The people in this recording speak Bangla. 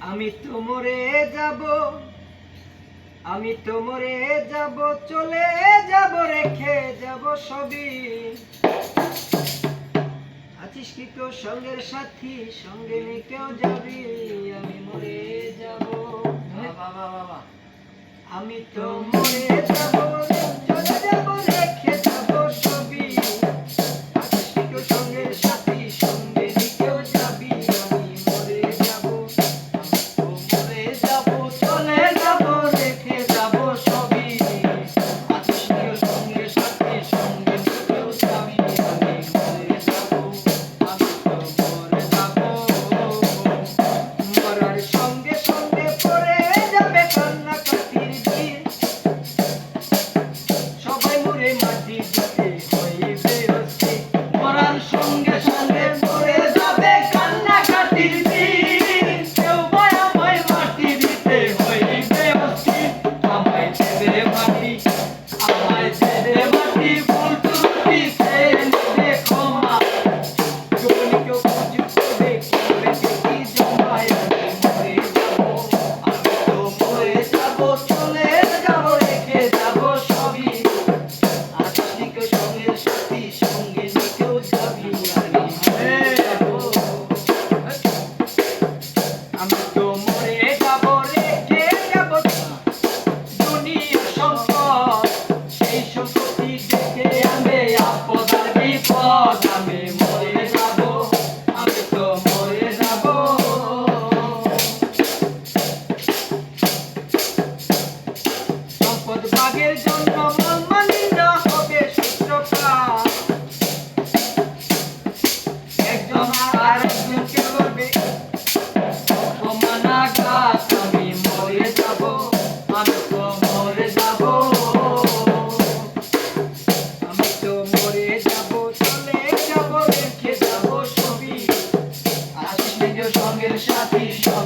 আমি তোমরে যাব আমি তোমরে যাব চলে যাব রেখে যাব সবই। আছিস কি কেউ সঙ্গের সাথী? সঙ্গে নিয়ে কেউ যাবি? আমি মরে যাব। বাবা বাবা আমি তো মরে যাব go. get a shot